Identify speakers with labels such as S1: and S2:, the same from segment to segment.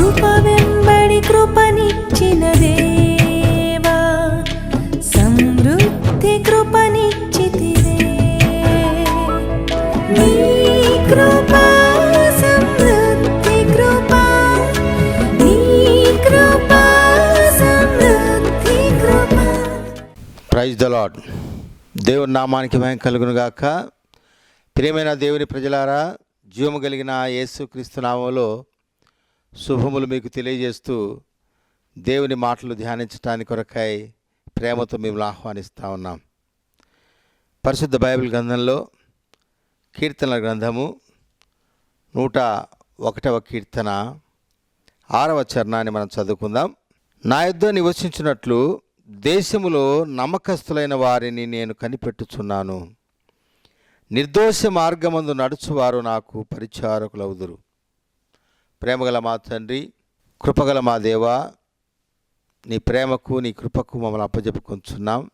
S1: కృప వెంబడి కృపనిచ్చిన దేవా సమృద్ధి కృపనిచ్చితివే. నీ కృప సమృద్ధి కృప నీ కృప సమృద్ధి కృప.
S2: ప్రైజ్ ద లాడ్ దేవుని నామానికి భయం కలుగును గాక. ప్రియమైన దేవుని ప్రజలారా జీవము కలిగిన యేసుక్రీస్తు నామంలో శుభములు మీకు తెలియజేస్తూ దేవుని మాటలు ధ్యానించడానికి కొరకై ప్రేమతో మిమ్మల్ని ఆహ్వానిస్తూ ఉన్నాం. పరిశుద్ధ బైబిల్ గ్రంథంలో కీర్తనల గ్రంథము నూట ఒకటవ కీర్తన ఆరవ చరణాన్ని మనం చదువుకుందాం. నా యుద్ధ నివసించినట్లు దేశములో నమ్మకస్తులైన వారిని నేను కనిపెట్టుచున్నాను. నిర్దోష మార్గమందు నడుచువారు నాకు పరిచారకులవుదురు. ప్రేమగల మా తండ్రి కృపగల మా దేవా నీ ప్రేమకు నీ కృపకు మమ్మల్ని అప్పజెప్పుకుంటున్నాం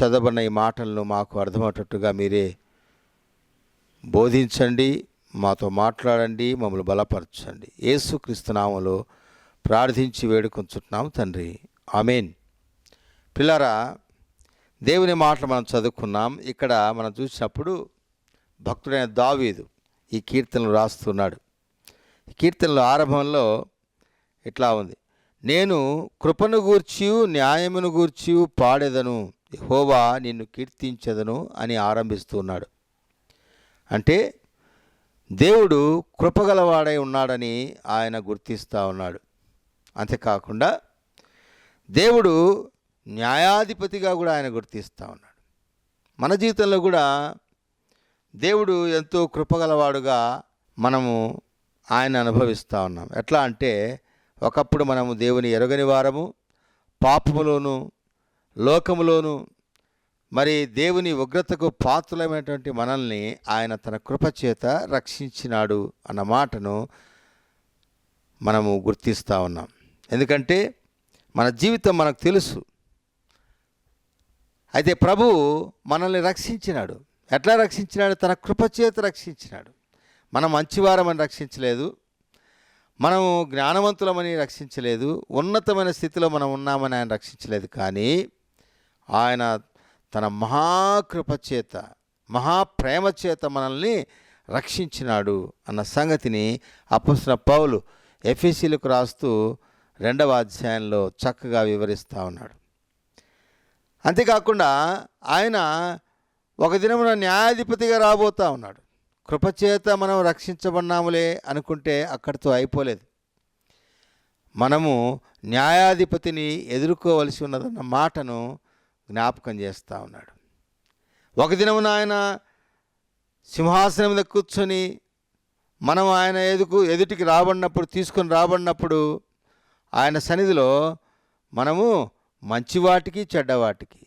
S2: చదవబడిన ఈ మాటలను మాకు అర్థమయ్యేటట్టుగా మీరే బోధించండి మాతో మాట్లాడండి మమ్మల్ని బలపరచండి. యేసుక్రీస్తు ప్రార్థించి వేడుకొంచుతున్నాం తండ్రి. ఆమెన్. పిల్లరా దేవుని మాటలు మనం చదువుకున్నాం. ఇక్కడ మనం చూసినప్పుడు భక్తుడైన దావీదు ఈ కీర్తనలు రాస్తున్నాడు. కీర్తనలు ఆరంభంలో ఇట్లా ఉంది. నేను కృపను గూర్చి న్యాయమును గూర్చి పాడెదను. హోవా నిన్ను కీర్తించదను అని ఆరంభిస్తున్నాడు. అంటే దేవుడు కృపగలవాడై ఉన్నాడని ఆయన గుర్తిస్తూ ఉన్నాడు. అంతేకాకుండా దేవుడు న్యాయాధిపతిగా కూడా ఆయన గుర్తిస్తూ ఉన్నాడు. మన జీవితంలో కూడా దేవుడు ఎంతో కృపగలవాడుగా మనము ఆయన అనుభవిస్తూ ఉన్నాం. ఎట్లా అంటే ఒకప్పుడు మనము దేవుని ఎరగని వారము పాపములోను లోకములోను మరి దేవుని ఉగ్రతకు పాత్రలమైనటువంటి మనల్ని ఆయన తన కృపచేత రక్షించినాడు అన్న మాటను మనము గుర్తిస్తూ ఉన్నాం. ఎందుకంటే మన జీవితం మనకు తెలుసు. అయితే ప్రభు మనల్ని రక్షించినాడు. ఎట్లా రక్షించినాడు? తన కృపచేత రక్షించినాడు. మనం మంచివారమని రక్షించలేదు మనము జ్ఞానవంతులమని రక్షించలేదు ఉన్నతమైన స్థితిలో మనం ఉన్నామని ఆయన రక్షించలేదు. కానీ ఆయన తన మహాకృపచేత మహాప్రేమ చేత మనల్ని రక్షించినాడు అన్న సంగతిని అప్పసిన పౌలు ఎఫ్ఎసీలకు రాస్తూ రెండవ అధ్యాయంలో చక్కగా వివరిస్తూ ఉన్నాడు. అంతేకాకుండా ఆయన ఒక దినమున న్యాయాధిపతిగా రాబోతా ఉన్నాడు. కృపచేత మనం రక్షించబడినాములే అనుకుంటే అక్కడితో అయిపోలేదు. మనము న్యాయాధిపతిని ఎదుర్కోవలసి ఉన్నదన్న మాటను జ్ఞాపకం చేస్తూ ఉన్నాడు. ఒక దినమున ఆయన సింహాసనం మీద కూర్చొని మనం ఆయన ఎదుకు ఎదుటికి రాబడినప్పుడు తీసుకొని రాబడినప్పుడు ఆయన సన్నిధిలో మనము మంచివాటికి చెడ్డవాటికి.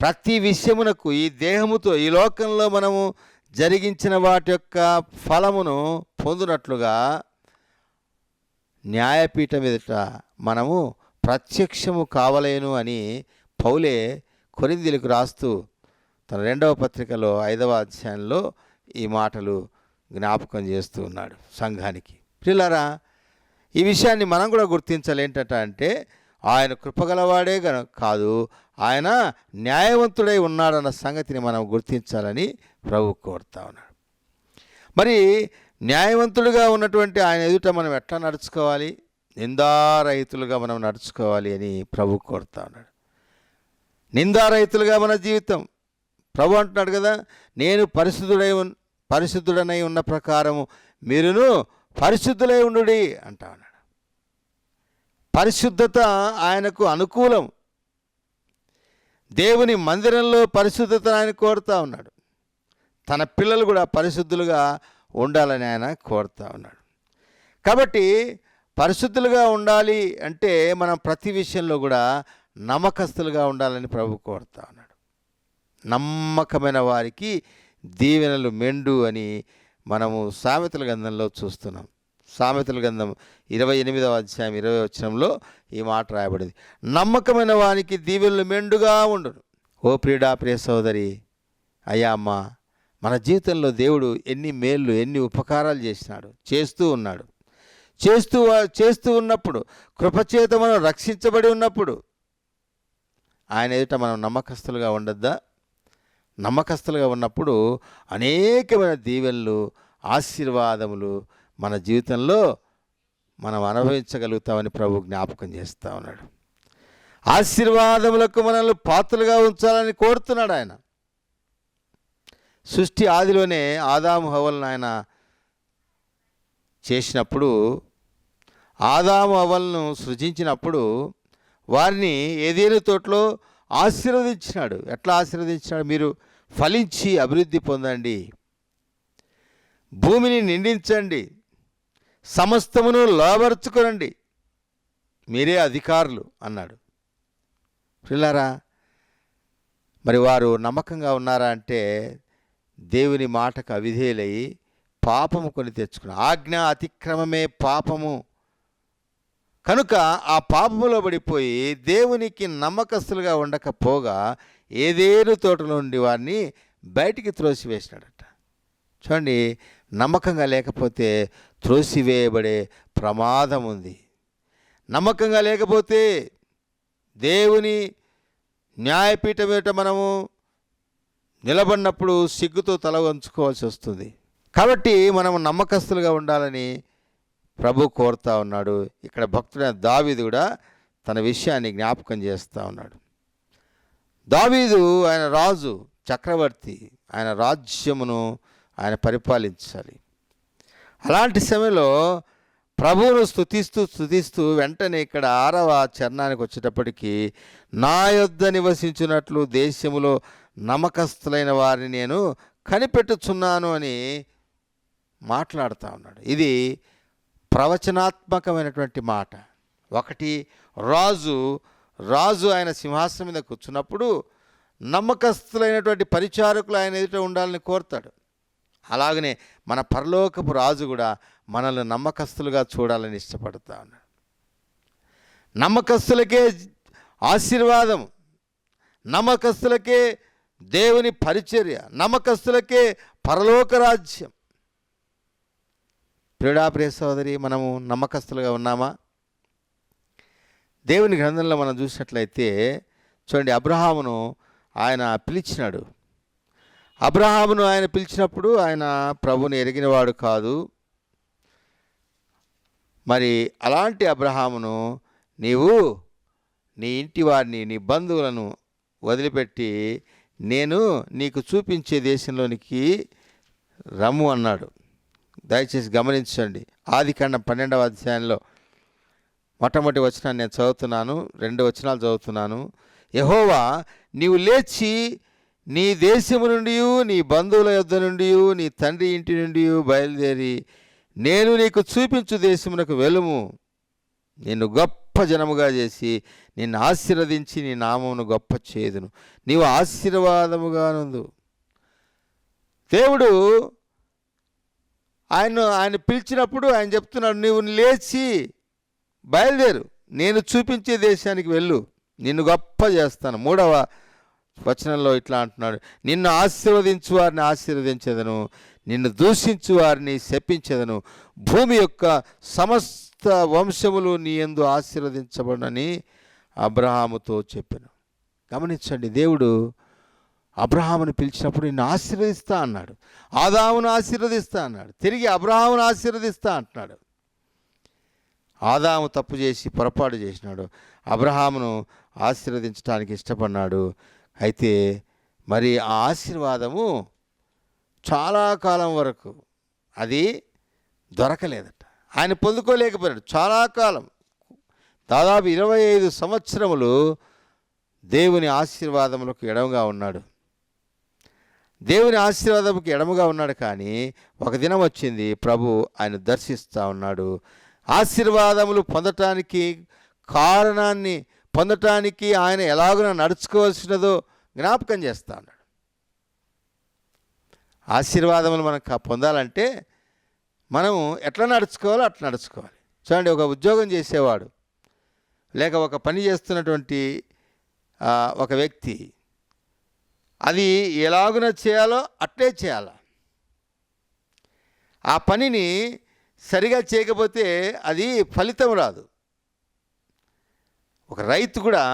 S2: ప్రతి విషయమునకు ఈ దేహముతో ఈ లోకంలో మనము జరిగించిన వాటి యొక్క ఫలమును పొందినట్లుగా న్యాయపీఠం ఎదుట మనము ప్రత్యక్షము కావలేను అని పౌలే కొరిందీలకు రాస్తూ తన రెండవ పత్రికలో ఐదవ అధ్యాయంలో ఈ మాటలు జ్ఞాపకం చేస్తూ ఉన్నాడు సంఘానికి. పిల్లరా ఈ విషయాన్ని మనం కూడా గుర్తించాలి. ఏంటంట అంటే ఆయన కృపగలవాడే కాదు ఆయన న్యాయవంతుడై ఉన్నాడన్న సంగతిని మనం గుర్తించాలని ప్రభు కోరుతా ఉన్నాడు. మరి న్యాయవంతుడిగా ఉన్నటువంటి ఆయన ఎదుట మనం ఎట్లా నడుచుకోవాలి? నిందారహితులుగా మనం నడుచుకోవాలి అని ప్రభు కోరుతా ఉన్నాడు. నిందారహితులుగా మన జీవితం. ప్రభు అంటున్నాడు కదా నేను పరిశుద్ధుడై ఉన్ పరిశుద్ధుడనై ఉన్న ప్రకారము మీరును పరిశుద్ధులై ఉండుడి అంటా ఉన్నాడు. పరిశుద్ధత ఆయనకు అనుకూలం. దేవుని మందిరంలో పరిశుద్ధత ఆయన కోరుతా ఉన్నాడు. తన పిల్లలు కూడా పరిశుద్ధులుగా ఉండాలని ఆయన కోరుతా ఉన్నాడు. కాబట్టి పరిశుద్ధులుగా ఉండాలి అంటే మనం ప్రతి విషయంలో కూడా నమ్మకస్తులుగా ఉండాలని ప్రభు కోరుతా ఉన్నాడు. నమ్మకమైన వారికి దీవెనలు మెండు అని మనము సామెతల గంధంలో చూస్తున్నాం. సామెతల గంధం ఇరవై ఎనిమిదవ అధ్యాయం ఇరవై వచనంలో ఈ మాట రాయబడింది. నమ్మకమైన వానికి దీవెనలు మెండుగా ఉండును. ఓ ప్రియుడా ప్రియ సోదరి అయ్యా అమ్మ మన జీవితంలో దేవుడు ఎన్ని మేళ్ళు ఎన్ని ఉపకారాలు చేసినాడు చేస్తూ ఉన్నాడు. చేస్తూ చేస్తూ ఉన్నప్పుడు కృపచేత మనం రక్షించబడి ఉన్నప్పుడు ఆయన ఎదుట మనం నమ్మకస్తులుగా ఉండొద్దా? నమ్మకస్తులుగా ఉన్నప్పుడు అనేకమైన దీవెనలు ఆశీర్వాదములు మన జీవితంలో మనం అనుభవించగలుగుతామని ప్రభు జ్ఞాపకం చేస్తూ ఉన్నాడు. ఆశీర్వాదములకు మనల్ని పాత్రలుగా ఉంచాలని కోరుతున్నాడు ఆయన. సృష్టి ఆదిలోనే ఆదాము హవలను ఆయన చేసినప్పుడు ఆదాము హవలను సృజించినప్పుడు వారిని ఏదేను తోటలో ఆశీర్వదించినాడు. ఎట్లా ఆశీర్వదించినాడు? మీరు ఫలించి అభివృద్ధి పొందండి. భూమిని నిండించండి. సమస్తమును లోబరుచుకునండి. మీరే అధికారులు అన్నాడు. పిల్లారా మరి వారు నమ్మకంగా ఉన్నారా అంటే దేవుని మాటకు అవిధేయులై పాపము కొని తెచ్చుకున్నారు ఆజ్ఞ అతిక్రమమే పాపము. కనుక ఆ పాపములో పడిపోయి దేవునికి నమ్మకస్తులుగా ఉండకపోగా ఏదేను తోటలో ఉండి వారిని బయటికి త్రోసివేసినాడట. చూడండి నమ్మకంగా లేకపోతే త్రోసివేయబడే ప్రమాదం ఉంది. నమ్మకంగా లేకపోతే దేవుని న్యాయపీఠం మీద మనము నిలబడినప్పుడు సిగ్గుతో తల వంచుకోవాల్సి వస్తుంది. కాబట్టి మనం నమ్మకస్తులుగా ఉండాలని ప్రభు కోరుతా ఉన్నాడు. ఇక్కడ భక్తుడైన దావీదు కూడా తన విషయాన్ని జ్ఞాపకం చేస్తూ ఉన్నాడు. దావీదు ఆయన రాజు చక్రవర్తి ఆయన రాజ్యమును ఆయన పరిపాలించాలి. అలాంటి సమయంలో ప్రభువును స్తుతిస్తూ స్తుతిస్తూ వెంటనే ఇక్కడ ఆరవ చరణానికి వచ్చేటప్పటికీ నా యొద్ద నివసించినట్లు దేశములో నమ్మకస్తులైన వారిని నేను కనిపెట్టుచున్నాను అని మాట్లాడుతూ ఉన్నాడు. ఇది ప్రవచనాత్మకమైనటువంటి మాట. ఒకటి రాజు రాజు ఆయన సింహాసనం మీద కూర్చున్నప్పుడు నమ్మకస్తులైనటువంటి పరిచారకులు ఆయన ఎదుట ఉండాలని కోరుతాడు. అలాగనే మన పరలోకపు రాజు కూడా మనల్ని నమ్మకస్తులుగా చూడాలని ఇష్టపడుతూ ఉన్నాడు. నమ్మకస్తులకే ఆశీర్వాదం నమ్మకస్తులకే దేవుని పరిచర్య నమ్మకస్తులకే పరలోక రాజ్యం. ప్రియుడాప్రియ సోదరి మనము నమ్మకస్తులుగా ఉన్నామా? దేవుని గ్రంథంలో మనం చూసినట్లయితే చూడండి అబ్రహామును ఆయన పిలిచినాడు. అబ్రహామును ఆయన పిలిచినప్పుడు ఆయన ప్రభుని ఎరిగినవాడు కాదు. మరి అలాంటి అబ్రహామును నీవు నీ ఇంటి వారిని నీ బంధువులను వదిలిపెట్టి నేను నీకు చూపించే దేశంలోనికి రమ్ము అన్నాడు. దయచేసి గమనించండి. ఆది కాండం పన్నెండవ అధ్యాయంలో మొట్టమొదటి వచనాన్ని నేను చదువుతున్నాను రెండు వచనాలు చదువుతున్నాను. యహోవా నీవు లేచి నీ దేశము నుండి నీ బంధువుల యొద్ద నుండి నీ తండ్రి ఇంటి నుండి బయలుదేరి నేను నీకు చూపించు దేశమునకు వెలుము నేను గొప్ప గొప్ప జనముగా చేసి నిన్ను ఆశీర్వదించి నీ నామమును గొప్ప చేదును. నీవు ఆశీర్వాదముగానుందు దేవుడు ఆయన ఆయన పిలిచినప్పుడు ఆయన చెప్తున్నాడు నీవు లేచి బయలుదేరు. నేను చూపించే దేశానికి వెళ్ళు. నిన్ను గొప్ప చేస్తాను. మూడవ వచనంలో ఇట్లా అంటున్నాడు నిన్ను ఆశీర్వదించు వారిని ఆశీర్వదించదను. నిన్ను దూషించు వారిని శపించేదను. భూమి యొక్క సమస్త వంశములు నీ ఎందు ఆశీర్వదించబడని అబ్రహాముతో చెప్పాను. గమనించండి దేవుడు అబ్రహామును పిలిచినప్పుడు నిన్ను ఆశీర్వదిస్తా అన్నాడు. ఆదామును ఆశీర్వదిస్తా అన్నాడు. తిరిగి అబ్రహామును ఆశీర్వదిస్తా అంటున్నాడు. ఆదాము తప్పు చేసి పొరపాటు చేసినాడు. అబ్రహామును ఆశీర్వదించడానికి ఇష్టపడినాడు. అయితే మరి ఆ ఆశీర్వాదము చాలా కాలం వరకు అది దొరకలేదట. ఆయన పొందుకోలేకపోయాడు చాలా కాలం. దాదాపు ఇరవై ఐదు సంవత్సరములు దేవుని ఆశీర్వాదములకు ఎడమగా ఉన్నాడు. దేవుని ఆశీర్వాదముకి ఎడముగా ఉన్నాడు కానీ ఒక దినం వచ్చింది ప్రభు ఆయన దర్శిస్తూ ఉన్నాడు. ఆశీర్వాదములు పొందటానికి కారణాన్ని పొందటానికి ఆయన ఎలాగున నడుచుకోవాల్సినదో జ్ఞాపకం చేస్తా ఉన్నాడు. ఆశీర్వాదములు మనం పొందాలంటే మనం ఎట్లా నడుచుకోవాలో అట్లా నడుచుకోవాలి. చూడండి ఒక ఉద్యోగం చేసేవాడు లేక ఒక పని చేస్తున్నటువంటి ఒక వ్యక్తి అది ఎలాగున చేయాలో అట్లే చేయాలి. ఆ పనిని సరిగా చేయకపోతే అది ఫలితం రాదు. ఒక రైతు కూడా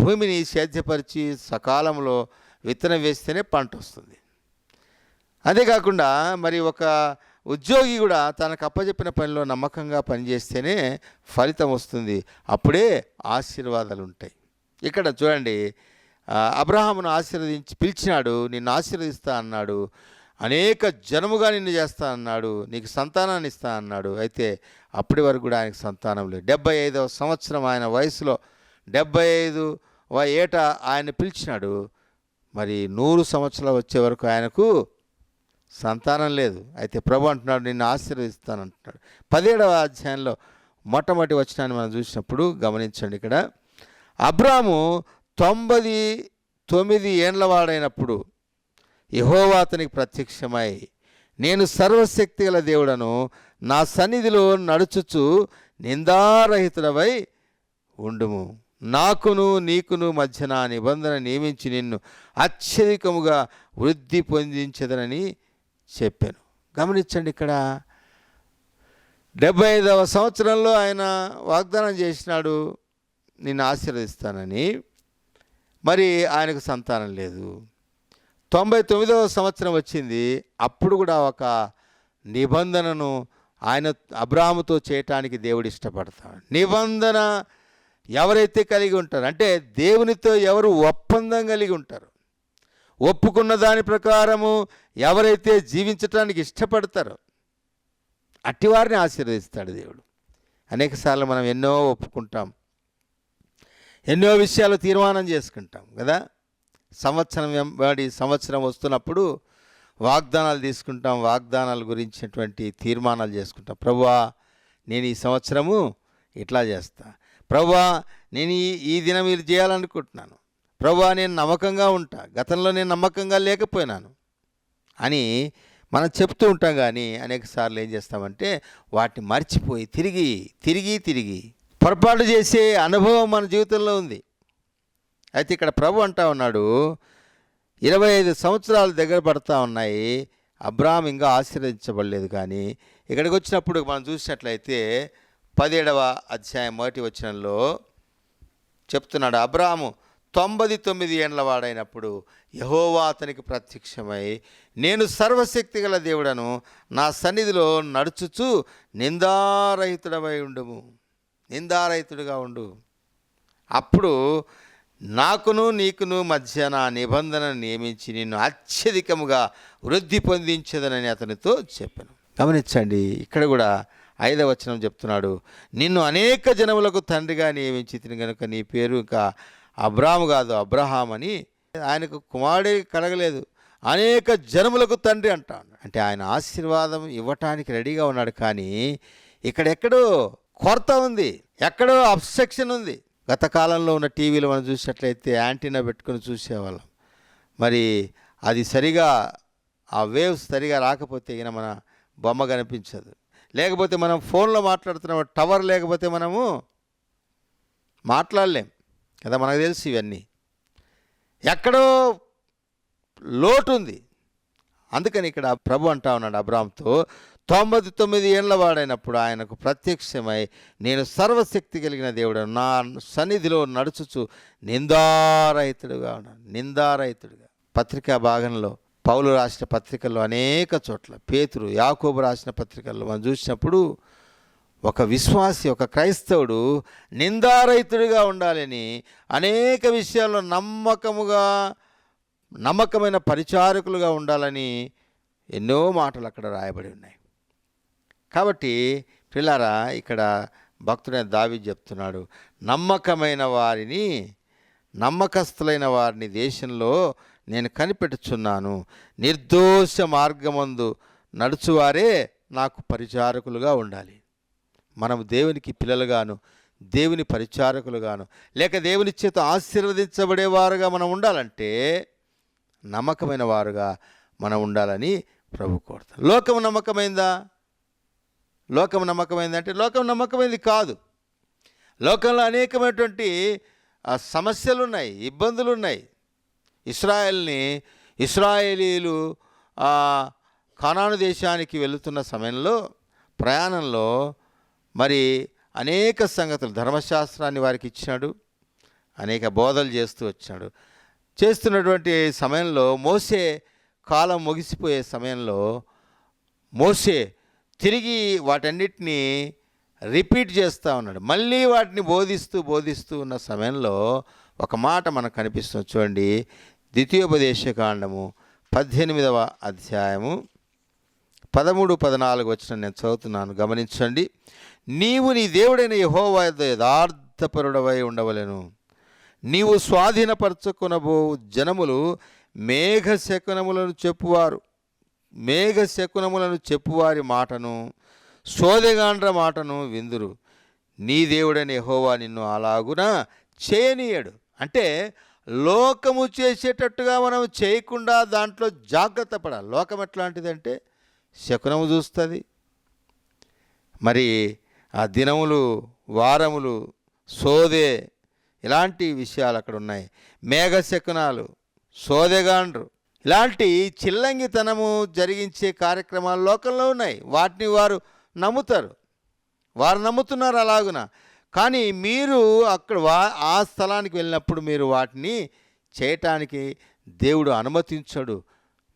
S2: భూమిని సేద్యపరిచి సకాలంలో విత్తనం వేస్తేనే పంట వస్తుంది. అంతేకాకుండా మరి ఒక ఉద్యోగి కూడా తనకు అప్పచెప్పిన పనిలో నమ్మకంగా పనిచేస్తేనే ఫలితం వస్తుంది. అప్పుడే ఆశీర్వాదాలు ఉంటాయి ఇక్కడ చూడండి అబ్రహామును ఆశీర్వదించి పిలిచినాడు నిన్ను ఆశీర్వదిస్తా అన్నాడు. అనేక జనముగా నిన్ను చేస్తా అన్నాడు. నీకు సంతానాన్ని ఇస్తా అన్నాడు. అయితే అప్పటి వరకు కూడా ఆయనకు సంతానం లేదు. డెబ్బై ఐదవ సంవత్సరం ఆయన వయసులో డెబ్బై ఐదు ఏట ఆయన పిలిచినాడు. మరి నూరు సంవత్సరాలు వచ్చే వరకు ఆయనకు సంతానం లేదు. అయితే ప్రభు అంటున్నాడు నిన్ను ఆశీర్వదిస్తాను అంటున్నాడు పదిహేడవ అధ్యాయంలో మొట్టమొదటి వచనాన్ని మనం చూసినప్పుడు గమనించండి ఇక్కడ. అబ్రాము తొంభై తొమ్మిది ఏండ్లవాడైనప్పుడు యహోవా అతనికి ప్రత్యక్షమై నేను సర్వశక్తి గల దేవుడను నా సన్నిధిలో నడుచుచు నిందారహితుడవై ఉండుము. నాకును నీకును మధ్య నా నిబంధన నియమించి నిన్ను అత్యధికముగా వృద్ధి పొందించదనని చెప్పాను. గమనించండి ఇక్కడ డెబ్బై ఐదవ సంవత్సరంలో ఆయన వాగ్దానం చేసినాడు నిన్ను ఆశీర్వదిస్తానని. మరి ఆయనకు సంతానం లేదు. తొంభై తొమ్మిదవ సంవత్సరం వచ్చింది. అప్పుడు కూడా ఒక నిబంధనను ఆయన అబ్రాహముతో చేయటానికి దేవుడు ఇష్టపడతాడు. నిబంధన ఎవరైతే కలిగి ఉంటారు అంటే దేవునితో ఎవరు ఒప్పందం కలిగి ఉంటారు ఒప్పుకున్న దాని ప్రకారము ఎవరైతే జీవించటానికి ఇష్టపడతారో అట్టివారిని ఆశీర్వదిస్తాడు దేవుడు. అనేకసార్లు మనం ఎన్నో ఒప్పుకుంటాం. ఎన్నో విషయాలు తీర్మానం చేసుకుంటాం కదా? సంవత్సరం వెంబడి సంవత్సరం వస్తున్నప్పుడు వాగ్దానాలు తీసుకుంటాం. వాగ్దానాల గురించినటువంటి తీర్మానాలు చేసుకుంటాం. ప్రభువా నేను ఈ సంవత్సరము ఇట్లా చేస్తా. ప్రభువా నేను ఈ ఈ దినం ఇది చేయాలనుకుంటున్నాను. ప్రభు నేను నమ్మకంగా ఉంటా. గతంలో నేను నమ్మకంగా లేకపోయినాను. అని మనం చెప్తూ ఉంటాం కానీ అనేక సార్లు ఏం చేస్తామంటే వాటిని మర్చిపోయి తిరిగి తిరిగి తిరిగి పొరపాటు చేసే అనుభవం మన జీవితంలో ఉంది. అయితే ఇక్కడ ప్రభు అంటా ఉన్నాడు ఇరవై ఐదు సంవత్సరాలు దగ్గర పడతా ఉన్నాయి అబ్రాహం ఇంకా ఆశీర్వదించబడలేదు కానీ ఇక్కడికి వచ్చినప్పుడు మనం చూసినట్లయితే పదిహేడవ అధ్యాయం మొదటి వచ్చినంలో చెప్తున్నాడు అబ్రాహము తొంభై తొమ్మిది ఏండ్ల వాడైనప్పుడు యహోవా అతనికి ప్రత్యక్షమై నేను సర్వశక్తి గల దేవుడను నా సన్నిధిలో నడుచుచు నిందారహితుడమై ఉండుము. నిందారహితుడిగా ఉండు. అప్పుడు నాకును నీకును మధ్య నా నిబంధన నియమించి నిన్ను అత్యధికముగా వృద్ధి పొందించదనని అతనితో చెప్పాను. గమనించండి ఇక్కడ కూడా ఐదవ వచనం చెప్తున్నాడు నిన్ను అనేక జనములకు తండ్రిగా నియమించి తిని కనుక నీ పేరు ఇంకా అబ్రాము కాదు అబ్రహాం అని ఆయనకు కుమారుడే కలగలేదు. అనేక జనములకు తండ్రి అంటాడు. అంటే ఆయన ఆశీర్వాదం ఇవ్వటానికి రెడీగా ఉన్నాడు కానీ ఇక్కడెక్కడో కొరత ఉంది. ఎక్కడో అబ్స్ట్రక్షన్ ఉంది. గత కాలంలో ఉన్న టీవీలో మనం చూసినట్లయితే యాంటీనా పెట్టుకుని చూసేవాళ్ళం. మరి అది సరిగా ఆ వేవ్స్ సరిగా రాకపోతే ఇక మన బొమ్మ కనిపించదు. లేకపోతే మనం ఫోన్లో మాట్లాడుతున్నాం టవర్ లేకపోతే మనము మాట్లాడలేం. కదా మనకు తెలుసు ఇవన్నీ. ఎక్కడో లోటు ఉంది అందుకని ఇక్కడ ప్రభు అంటా ఉన్నాడు అబ్రామ్తో తొంభై తొమ్మిది ఏళ్ళ వాడైనప్పుడు ఆయనకు ప్రత్యక్షమై నేను సర్వశక్తి కలిగిన దేవుడు నా సన్నిధిలో నడుచుచు నిందారహితుడుగా ఉన్నాను నిందారహితుడుగా. పత్రికా భాగంలో పౌలు రాసిన పత్రికల్లో అనేక చోట్ల పేతురు యాకోబు రాసిన పత్రికల్లో మనం చూసినప్పుడు ఒక విశ్వాసి ఒక క్రైస్తవుడు నిందారహితుడిగా ఉండాలని అనేక విషయాల్లో నమ్మకముగా నమ్మకమైన పరిచారకులుగా ఉండాలని ఎన్నో మాటలు అక్కడ రాయబడి ఉన్నాయి. కాబట్టి పిల్లారా ఇక్కడ భక్తుడైన దావి చెప్తున్నాడు నమ్మకమైన వారిని నమ్మకస్తులైన వారిని దేశంలో నేను కనిపెట్టుచున్నాను. నిర్దోష మార్గమందు నడుచువారే నాకు పరిచారకులుగా ఉండాలి. మనం దేవునికి పిల్లలుగాను దేవుని పరిచారకులుగాను లేక దేవుని చేత ఆశీర్వదించబడేవారుగా మనం ఉండాలంటే నమ్మకమైన వారుగా మనం ఉండాలని ప్రభు కోరుతాం లోకం నమ్మకమైందా? లోకం నమ్మకమైందంటే లోకం నమ్మకమైంది కాదు. లోకంలో అనేకమైనటువంటి సమస్యలు ఉన్నాయి ఇబ్బందులు ఉన్నాయి ఇస్రాయల్ని ఇస్రాయేలీలు కానాను దేశానికి వెళుతున్న సమయంలో ప్రయాణంలో మరి అనేక సంగతులు ధర్మశాస్త్రాన్ని వారికి ఇచ్చినాడు అనేక బోధలు చేస్తూ వచ్చాడు చేస్తున్నటువంటి సమయంలో మోసే కాలం ముగిసిపోయే సమయంలో మోసే తిరిగి వాటన్నిటినీ రిపీట్ చేస్తూ ఉన్నాడు. మళ్ళీ వాటిని బోధిస్తూ బోధిస్తూ ఉన్న సమయంలో ఒక మాట మనకు కనిపిస్తుంది. చూడండి ద్వితీయోపదేశ కాండము పద్దెనిమిదవ అధ్యాయము పదమూడు పద్నాలుగు వచ్చిన నేను చదువుతున్నాను. గమనించండి. నీవు నీ దేవుడైన యహోవా యథార్థపరుడవై ఉండవలెను. నీవు స్వాధీనపరచుకునబో జనములు మేఘశకునములను చెప్పువారు. మేఘశకునములను చెప్పువారి మాటను సోదెగాండ్ర మాటను విందురు. నీ దేవుడని యహోవా నిన్ను అలాగున చేయనీయడు. అంటే లోకము చేసేటట్టుగా మనం చేయకుండా దాంట్లో జాగ్రత్త పడాలి లోకం ఎట్లాంటిదంటే శకునము చూస్తుంది. మరి ఆ దినములు వారములు సోదే ఇలాంటి విషయాలు అక్కడ ఉన్నాయి. మేఘశకునాలు సోదెగాండ్రు ఇలాంటి చిల్లంగితనము జరిగించే కార్యక్రమాలు లోకంలో ఉన్నాయి. వాటిని వారు నమ్ముతారు. వారు నమ్ముతున్నారు అలాగున. కానీ మీరు అక్కడ వా ఆ స్థలానికి వెళ్ళినప్పుడు మీరు వాటిని చేయటానికి దేవుడు అనుమతించడు.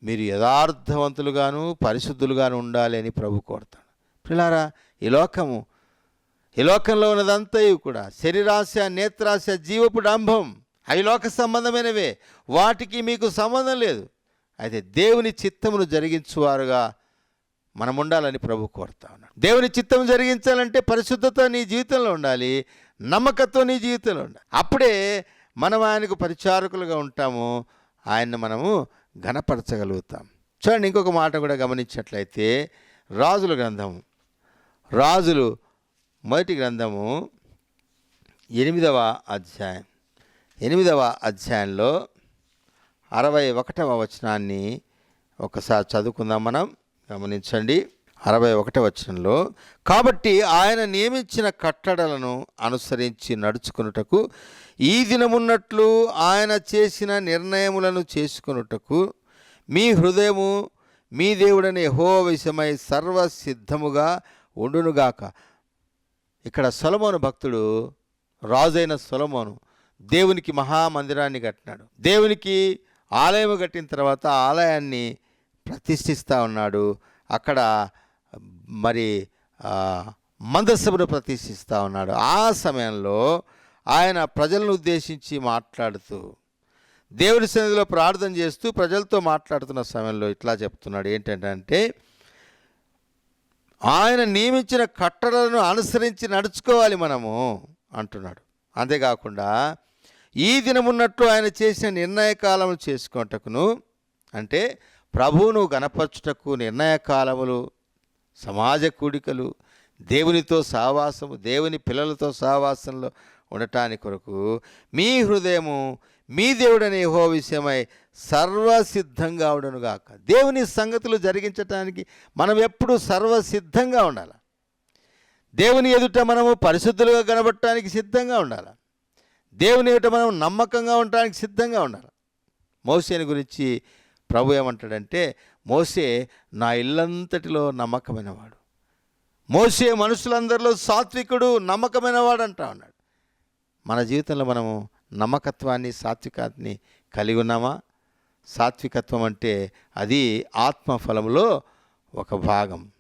S2: మీరు యథార్థవంతులుగాను పరిశుద్ధులుగాను ఉండాలి అని ప్రభు కోరుతాడు. పిల్లారా ఈ లోకము ఈ లోకంలో ఉన్నదంతా కూడా. శరీరాశ నేత్రాశ జీవపు డంభం అవి లోక సంబంధమైనవే. వాటికి మీకు సంబంధం లేదు. అయితే దేవుని చిత్తమును జరిగించువారుగా మనం ఉండాలని ప్రభు కోరుతా ఉన్నాడు. దేవుని చిత్తం జరిగించాలంటే పరిశుద్ధత నీ జీవితంలో ఉండాలి. నమ్మకత్వం నీ జీవితంలో ఉండాలి. అప్పుడే మనం ఆయనకు పరిచారకులుగా ఉంటాము. ఆయన్ని మనము ఘనపరచగలుగుతాం. చూడండి ఇంకొక మాట కూడా గమనించినట్లయితే రాజుల గ్రంథము. రాజులు మొదటి గ్రంథము ఎనిమిదవ అధ్యాయం. ఎనిమిదవ అధ్యాయంలో అరవై ఒకటవ వచనాన్ని ఒకసారి చదువుకుందాం మనం. గమనించండి. అరవై ఒకటవ వచనంలో కాబట్టి ఆయన నియమించిన కట్టడలను అనుసరించి నడుచుకున్నటకు ఈ దినమున్నట్లు ఆయన చేసిన నిర్ణయములను చేసుకొనుటకు మీ హృదయము మీ దేవుడని హో విషయమై సర్వసిద్ధముగా ఉండునుగాక. ఇక్కడ సొలమోను భక్తుడు రాజైన సొలమోను దేవునికి మహామందిరాన్ని కట్టినాడు. దేవునికి ఆలయం కట్టిన తర్వాత ఆలయాన్ని ప్రతిష్ఠిస్తూ ఉన్నాడు. అక్కడ మరి మందస్సును మందసభను ప్రతిష్ఠిస్తూ ఉన్నాడు. ఆ సమయంలో ఆయన ప్రజలను ఉద్దేశించి మాట్లాడుతూ దేవుని సన్నిధిలో ప్రార్థన చేస్తూ ప్రజలతో మాట్లాడుతున్న సమయంలో ఇట్లా చెప్తున్నాడు. ఏంటంటే ఆయన నియమించిన కట్టడలను అనుసరించి నడుచుకోవాలి మనము అంటున్నాడు. అంతేకాకుండా ఈ దినమున్నట్టు ఆయన చేసిన నిర్ణయ కాలము చేసుకొనటకును అంటే ప్రభువును గణపరచుటకు నిర్ణయ కాలములు సమాజ కూడికలు దేవునితో సావాసము దేవుని పిల్లలతో సావాసంలో ఉండటానికి కొరకు మీ హృదయము మీ దేవుడనే యహో విషయమై సర్వసిద్ధంగా ఉండనుగాక. దేవుని సంగతులు జరిగించటానికి మనం ఎప్పుడూ సర్వసిద్ధంగా ఉండాలి. దేవుని ఎదుట మనము పరిశుద్ధులుగా కనబడటానికి సిద్ధంగా ఉండాలి. దేవుని ఎదుట మనం నమ్మకంగా ఉండటానికి సిద్ధంగా ఉండాలి. మోసేని గురించి ప్రభు ఏమంటాడంటే మోసే నా ఇల్లంతటిలో నమ్మకమైనవాడు. మోసే మనుషులందరిలో సాత్వికుడు నమ్మకమైనవాడు అంటా ఉన్నాడు. మన జీవితంలో మనము నమ్మకత్వాన్ని సాత్వికాన్ని కలిగి ఉన్నామా? సాత్వికత్వం అంటే అది ఆత్మఫలములో ఒక భాగం.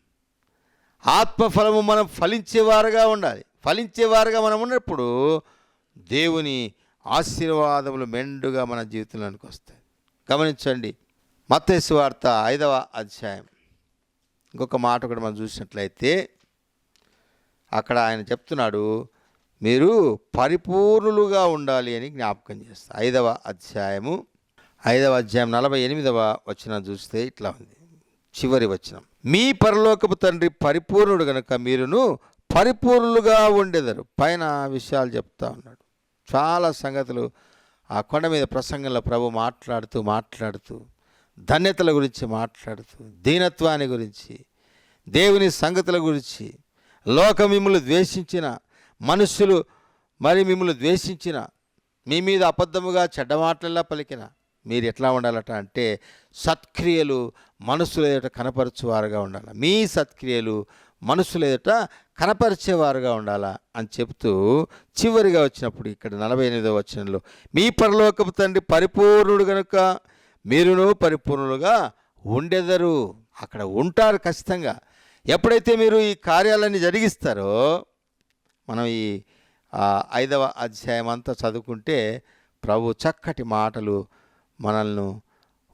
S2: ఆత్మఫలము మనం ఫలించేవారుగా ఉండాలి. ఫలించేవారుగా మనం ఉన్నప్పుడు దేవుని ఆశీర్వాదములు మెండుగా మన జీవితంలోనికి వస్తాయి. గమనించండి. మత్తేసు వార్త ఐదవ అధ్యాయం. ఇంకొక మాట కూడా మనం చూసినట్లయితే అక్కడ ఆయన చెప్తున్నాడు మీరు పరిపూర్ణులుగా ఉండాలి అని జ్ఞాపకం చేస్తారు ఐదవ అధ్యాయము ఐదవ అధ్యాయం నలభై ఎనిమిదవ వచనం చూస్తే ఇట్లా ఉంది. చివరి వచనం. మీ పరలోకపు తండ్రి పరిపూర్ణుడు గనుక మీరును పరిపూర్ణులుగా ఉండేదారు. పైన విషయాలు చెప్తా ఉన్నాడు. చాలా సంగతులు ఆ కొండ మీద ప్రసంగంలో ప్రభు మాట్లాడుతూ మాట్లాడుతూ ధన్యతల గురించి మాట్లాడుతూ దీనత్వాన్ని గురించి దేవుని సంగతుల గురించి లోకమిములు మిమ్మల్ని ద్వేషించిన మనుషులు మరి మిమ్మల్ని ద్వేషించిన మీ మీద అబద్ధముగా చెడ్డ మాటల్లా పలికిన మీరు ఎట్లా ఉండాలట అంటే సత్క్రియలు మనుషుల ఎదుట కనపరచువారుగా ఉండాలి? మీ సత్క్రియలు మనుషుల ఎదుట కనపరిచేవారుగా ఉండాలా? అని చెప్తూ చివరిగా వచ్చినప్పుడు ఇక్కడ నలభై ఎనిమిదో వచనంలో మీ పరలోకపు తండ్రి పరిపూర్ణుడు కనుక మీరును పరిపూర్ణులుగా ఉండెదరు. అక్కడ ఉంటారు ఖచ్చితంగా. ఎప్పుడైతే మీరు ఈ కార్యాలన్నీ జరిగిస్తారో మనం ఈ ఐదవ అధ్యాయం అంతా చదువుకుంటే ప్రభు చక్కటి మాటలు మనల్ని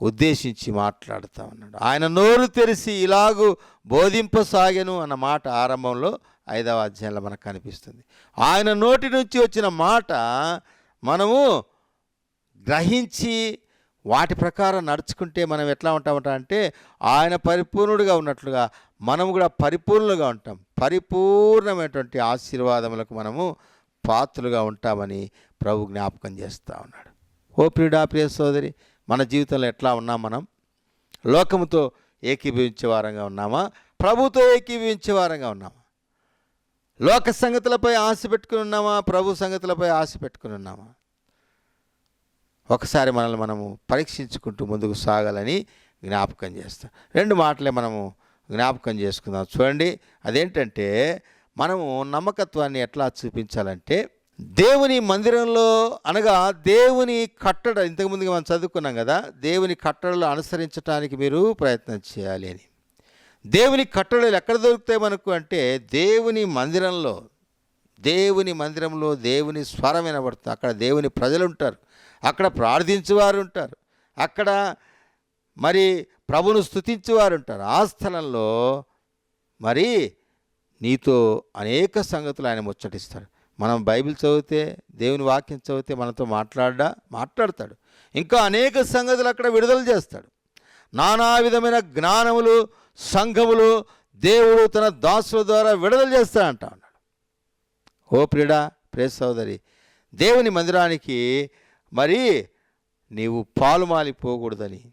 S2: ఉద్దేశించి మాట్లాడుతూ ఉన్నాడు. ఆయన నోరు తెరిచి ఇలాగూ బోధింపసాగెను అన్న మాట ఆరంభంలో ఐదవ అధ్యాయంలో మనకు కనిపిస్తుంది. ఆయన నోటి నుంచి వచ్చిన మాట మనము గ్రహించి వాటి ప్రకారం నడుచుకుంటే మనం ఎట్లా ఉంటామంట అంటే ఆయన పరిపూర్ణుడిగా ఉన్నట్లుగా మనం కూడా పరిపూర్ణులుగా ఉంటాం. పరిపూర్ణమైనటువంటి ఆశీర్వాదములకు మనము పాత్రులుగా ఉంటామని ప్రభు జ్ఞాపకం చేస్తూ ఉన్నాడు. ఓ ప్రియుడా ప్రియ సోదరి మన జీవితంలో ఎట్లా ఉన్నాం మనం లోకముతో ఏకీభవించే వారంగా ఉన్నామా? ప్రభుతో ఏకీభవించే వారంగా ఉన్నామా? లోక సంగతులపై ఆశ పెట్టుకుని ఉన్నామా? ప్రభు సంగతులపై ఆశ పెట్టుకుని ఉన్నామా? ఒకసారి మనల్ని మనము పరీక్షించుకుంటూ ముందుకు సాగాలని జ్ఞాపకం చేస్తాం. రెండు మాటలే మనము జ్ఞాపకం చేసుకుందాం. చూడండి అదేంటంటే మనము నమ్మకత్వాన్ని ఎట్లా చూపించాలంటే దేవుని మందిరంలో అనగా దేవుని కట్టడ ఇంతకుముందుగా మనం చదువుకున్నాం కదా దేవుని కట్టడలు అనుసరించడానికి మీరు ప్రయత్నం చేయాలి అని. దేవుని కట్టడలు ఎక్కడ దొరుకుతాయి మనకు అంటే దేవుని మందిరంలో దేవుని మందిరంలో దేవుని స్వరం వినబడుతుంది. అక్కడ దేవుని ప్రజలు ఉంటారు. అక్కడ ప్రార్థించేవారు ఉంటారు అక్కడ మరి ప్రభును స్తుతించేవారు ఉంటారు ఆ స్థలంలో మరి నీతో అనేక సంగతులు ఆయన ముచ్చటిస్తాడు. మనం బైబిల్ చదివితే దేవుని వాక్యం చదివితే మనతో మాట్లాడా మాట్లాడతాడు. ఇంకా అనేక సంగతులు అక్కడ విడుదల చేస్తాడు. నానా విధమైన జ్ఞానములు సంఘములు దేవుడు తన దాసుల ద్వారా విడుదల చేస్తాడంట అన్నాడు. ఓ ప్రియుడా ప్రే సోదరి దేవుని మందిరానికి మరి నీవు పాలుమాలిపోకూడదని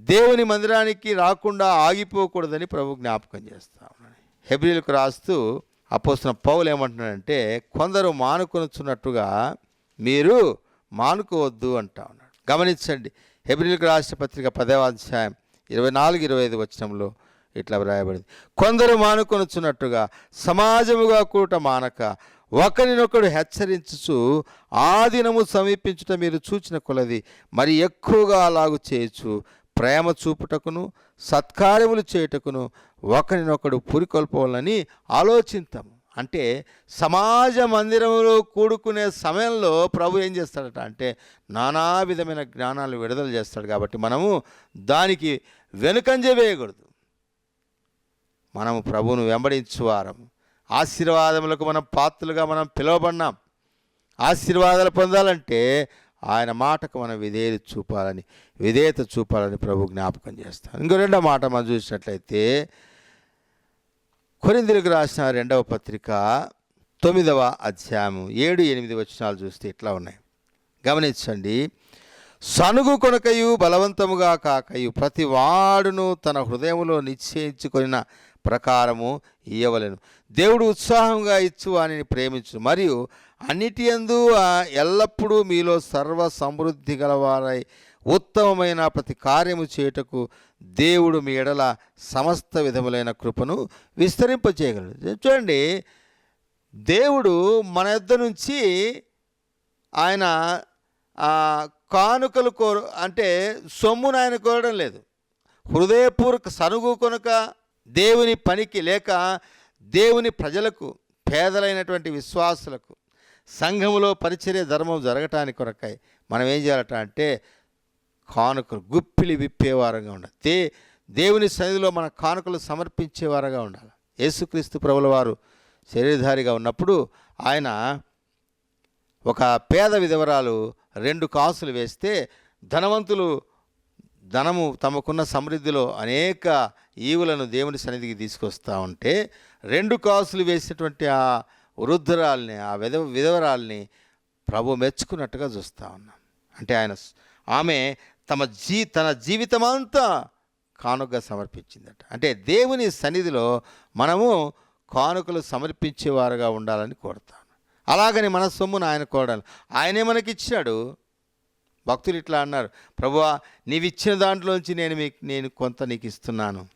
S2: దేవుని మందిరానికి రాకుండా ఆగిపోకూడదని ప్రభు జ్ఞాపకం చేస్తా ఉన్నాడు. హెబ్రిలకు రాస్తూ అపోసిన పౌలు ఏమంటున్నాడంటే కొందరు మానుకొనుచున్నట్టుగా మీరు మానుకోవద్దు అంటా ఉన్నాడు. గమనించండి హెబ్రిలకు రాసిన పత్రిక పదవాధ్యాయం ఇరవై నాలుగు ఇరవై ఐదు వచనంలో ఇట్లా వ్రాయబడింది. కొందరు మానుకొనుచున్నట్టుగా సమాజముగా కూట మానక ఒకరినొకడు హెచ్చరించుచు ఆ దినము సమీపించుట మీరు చూచిన కొలది మరి ఎక్కువగా అలాగు చేయొచ్చు ప్రేమ చూపుటకును సత్కార్యములు చేయుటకును ఒకరినొకడు పురికొల్పవాలని ఆలోచింతాము అంటే సమాజ మందిరంలో కూడుకునే సమయంలో ప్రభు ఏం చేస్తాడట అంటే నానా విధమైన జ్ఞానాలు విడుదల చేస్తాడు కాబట్టి మనము దానికి వెనుకంజ వేయకూడదు. మనము ప్రభువును వెంబడించువారం ఆశీర్వాదములకు మనం పాత్రలుగా మనం పిలువబడినాం. ఆశీర్వాదాలు పొందాలంటే ఆయన మాటకు మనం విధేయత చూపాలని విధేయత చూపాలని ప్రభు జ్ఞాపకం చేస్తాం ఇంకో రెండో మాట మనం చూసినట్లయితే కొరిందులకు రాసిన రెండవ పత్రిక తొమ్మిదవ అధ్యాయము ఏడు ఎనిమిది వచనాలు చూస్తే ఇట్లా ఉన్నాయి. గమనించండి. సనుగు కొనకయు బలవంతముగా కాకయు ప్రతి వాడును తన హృదయంలో నిశ్చయించుకొనిన ప్రకారము ఇయ్యవలను. దేవుడు ఉత్సాహంగా ఇచ్చు వానిని ప్రేమించు. మరియు అన్నిటి యందు ఎల్లప్పుడూ మీలో సర్వ సమృద్ధి గలవారై ఉత్తమమైన ప్రతి కార్యము చేయుటకు దేవుడు మీ ఎడల సమస్త విధములైన కృపను విస్తరింపచేయగలడు. చూడండి దేవుడు మన యొద్ద నుంచి ఆయన కానుకలు కోరు అంటే సొమ్మును ఆయన కోరడం లేదు. హృదయపూర్వక సనుగు కొనుక దేవుని పనికి లేక దేవుని ప్రజలకు పేదలైనటువంటి విశ్వాసులకు సంఘములో పరిచర్య ధర్మం జరగటానికి కొరకాయి మనం ఏం చేయాలట అంటే కానుకలు గుప్పిలి విప్పేవారంగా ఉండాలి. దే దేవుని సన్నిధిలో మన కానుకలు సమర్పించేవారుగా ఉండాలి. యేసుక్రీస్తు ప్రభుల వారు శరీరధారిగా ఉన్నప్పుడు ఆయన ఒక పేద విధవరాలు రెండు కాసులు వేస్తే ధనవంతులు ధనము తమకున్న సమృద్ధిలో అనేక ఈవులను దేవుని సన్నిధికి తీసుకొస్తూ ఉంటే రెండు కాసులు వేసినటువంటి ఆ వృద్ధురాల్ని ఆ విధ విధవరాల్ని ప్రభు మెచ్చుకున్నట్టుగా చూస్తూ ఉన్నాం. అంటే ఆయన ఆమె తమ జీ తన జీవితమంతా కానుకగా సమర్పించిందట. అంటే దేవుని సన్నిధిలో మనము కానుకలు సమర్పించేవారుగా ఉండాలని కోరుతాను అలాగని మన సొమ్మును ఆయన కోరాలి ఆయనే మనకి ఇచ్చాడు భక్తులు ఇట్లా అన్నారు ప్రభువా నీవిచ్చిన దాంట్లోంచి నేను మీకు నేను కొంత నీకు ఇస్తున్నాను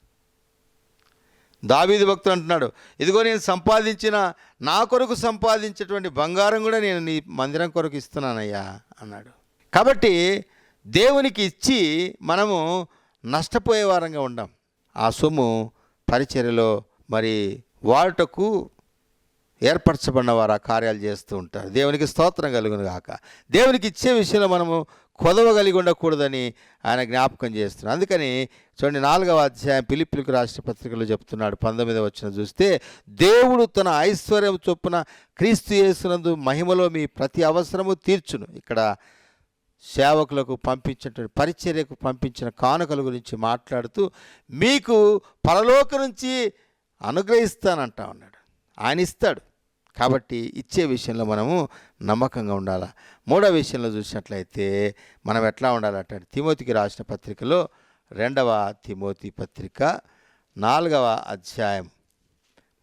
S2: దావీది భక్తుడు అంటున్నాడు ఇదిగో నేను సంపాదించిన నా కొరకు సంపాదించేటువంటి బంగారం కూడా నేను నీ మందిరం కొరకు ఇస్తున్నానయ్యా అన్నాడు. కాబట్టి దేవునికి ఇచ్చి మనము నష్టపోయే వారంగా ఉండం. ఆ సొమ్ము పరిచర్యలో మరి వాడుటకు ఏర్పరచబడిన వారు ఆ కార్యాలు చేస్తూ ఉంటారు. దేవునికి స్తోత్రం కలుగును గాక. దేవునికి ఇచ్చే విషయంలో మనము కొదవ కలిగి ఉండకూడదని ఆయన జ్ఞాపకం చేస్తున్నాడు అందుకని చూడండి నాలుగవ అధ్యాయం పిలిపిలికి రాష్ట్ర పత్రికలో చెప్తున్నాడు పంతొమ్మిదవ వచ్చిన చూస్తే దేవుడు తన ఐశ్వర్యం చొప్పున క్రీస్తు చేసినందు మహిమలో మీ ప్రతి అవసరము తీర్చును. ఇక్కడ సేవకులకు పంపించినటువంటి పరిచర్యకు పంపించిన కానుకల గురించి మాట్లాడుతూ మీకు పరలోక నుంచి అనుగ్రహిస్తానంటా ఉన్నాడు ఆయన ఇస్తాడు. కాబట్టి ఇచ్చే విషయంలో మనము నమ్మకంగా ఉండాలి? మూడో విషయంలో చూసినట్లయితే మనం ఎట్లా ఉండాలంటే తిమోతికి రాసిన పత్రికలో రెండవ తిమోతి పత్రిక నాలుగవ అధ్యాయం.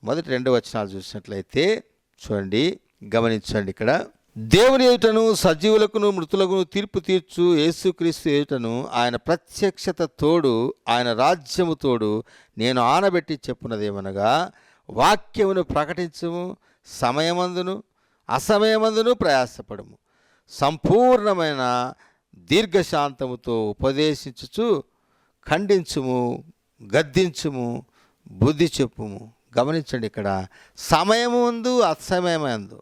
S2: మొదటి రెండు వచనాలు చూసినట్లయితే చూడండి గమనించండి ఇక్కడ. దేవుని ఎదుటను సజీవులకును మృతులకును తీర్పు తీర్చు యేసుక్రీస్తు ఎదుటను ఆయన ప్రత్యక్షత తోడు ఆయన రాజ్యము తోడు నేను ఆనబెట్టి చెప్పున్నదేమనగా వాక్యమును ప్రకటించము సమయమందును అసమయమందును ప్రయాసపడము. సంపూర్ణమైన దీర్ఘశాంతముతో ఉపదేశించుచు ఖండించుము గద్దించుము బుద్ధి చెప్పుము. గమనించండి ఇక్కడ సమయము అసమయమందు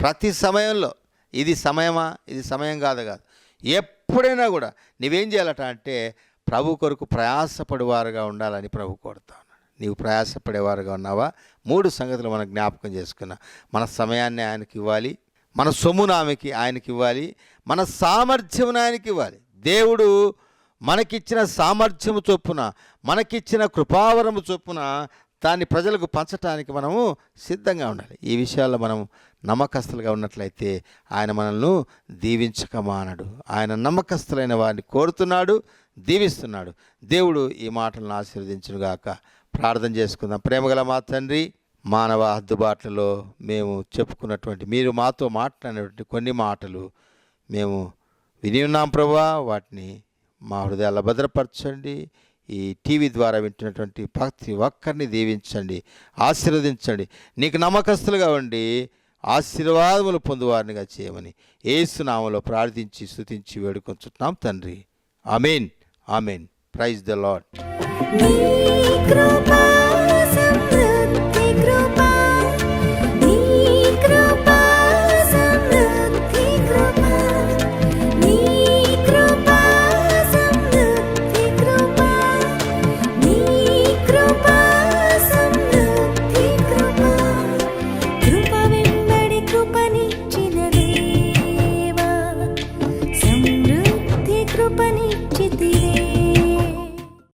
S2: ప్రతి సమయంలో ఇది సమయమా ఇది సమయం కాదు కాదు. ఎప్పుడైనా కూడా నువ్వేం చేయాలట అంటే ప్రభు కొరకు ప్రయాసపడివారుగా ఉండాలని ప్రభు కోరుతాను నీవు ప్రయాసపడేవారుగా ఉన్నావా? మూడు సంగతులు మనం జ్ఞాపకం చేసుకున్నా. మన సమయాన్ని ఆయనకి ఇవ్వాలి మన సొమ్మును ఆమెకి ఆయనకి ఇవ్వాలి మన సామర్థ్యం ఆయనకి ఇవ్వాలి. దేవుడు మనకిచ్చిన సామర్థ్యము చొప్పున మనకిచ్చిన కృపావరము చొప్పున దాన్ని ప్రజలకు పంచటానికి మనము సిద్ధంగా ఉండాలి. ఈ విషయాల్లో మనం నమ్మకస్తులుగా ఉన్నట్లయితే ఆయన మనల్ని దీవించక మానడు ఆయన నమ్మకస్తులైన వారిని కోరుతున్నాడు దీవిస్తున్నాడు. దేవుడు ఈ మాటలను ఆశీర్వదించునుగాక. ప్రార్థన చేసుకుందాం. ప్రేమగల మా తండ్రి మానవ అద్దుబాట్లలో మేము చెప్పుకున్నటువంటి మీరు మాతో మాట్లాడినటువంటి కొన్ని మాటలు మేము విని ఉన్నాం ప్రభా. వాటిని మా హృదయాల్లో భద్రపరచండి. ఈ టీవీ ద్వారా వింటున్నటువంటి ప్రతి ఒక్కరిని దీవించండి ఆశీర్వదించండి. నీకు నమ్మకస్తులుగా ఉండి ఆశీర్వాదములు పొందువారినిగా చేయమని ఏసునామలో ప్రార్థించి స్థుతించి వేడుకొంచుతున్నాం తండ్రి. Amen. Amen. Praise the lord
S1: នេះក្របា